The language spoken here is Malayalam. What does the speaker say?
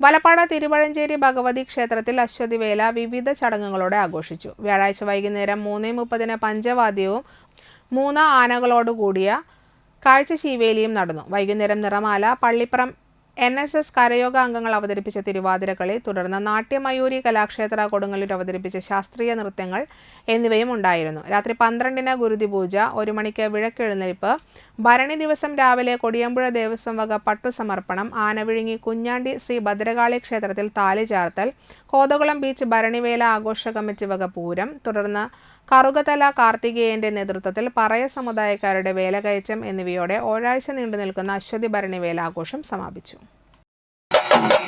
വലപ്പാട് തിരുവഴഞ്ചേരി ഭഗവതി ക്ഷേത്രത്തിൽ അശ്വതിവേല വിവിധ ചടങ്ങുകളോടെ ആഘോഷിച്ചു. വ്യാഴാഴ്ച വൈകുന്നേരം മൂന്ന് മുപ്പതിന് പഞ്ചവാദ്യവും മൂന്ന് ആനകളോടുകൂടിയ കാഴ്ചശീവേലിയും നടന്നു. വൈകുന്നേരം നിറമാല പള്ളിപ്പുറം എൻ എസ് എസ് കരയോഗ അംഗങ്ങൾ അവതരിപ്പിച്ച തിരുവാതിരക്കളി തുടർന്ന് നാട്യമയൂരി കലാക്ഷേത്ര കൊടുങ്ങല്ലൂർ അവതരിപ്പിച്ച ശാസ്ത്രീയ നൃത്തങ്ങൾ എന്നിവയും ഉണ്ടായിരുന്നു. രാത്രി പന്ത്രണ്ടിന് ഗുരുതി പൂജ ഒരു മണിക്ക് വിളക്കെഴുന്നേൽപ്പ് ഭരണി ദിവസം രാവിലെ കൊടിയമ്പുഴ ദേവസ്വം വക പട്ടുസമർപ്പണം ആനവിഴുങ്ങി കുഞ്ഞാണ്ടി ശ്രീ ഭദ്രകാളി ക്ഷേത്രത്തിൽ താലി ചാർത്തൽ കോതകുളം ബീച്ച് ഭരണിവേല ആഘോഷ കമ്മിറ്റി വക പൂരം തുടർന്ന് കറുകതല കാർത്തികേയന്റെ നേതൃത്വത്തിൽ പറയ സമുദായക്കാരുടെ വേലകയറ്റം എന്നിവയോടെ ഒരാഴ്ച നീണ്ടു നിൽക്കുന്ന അശ്വതി ഭരണി വേലാഘോഷം സമാപിച്ചു.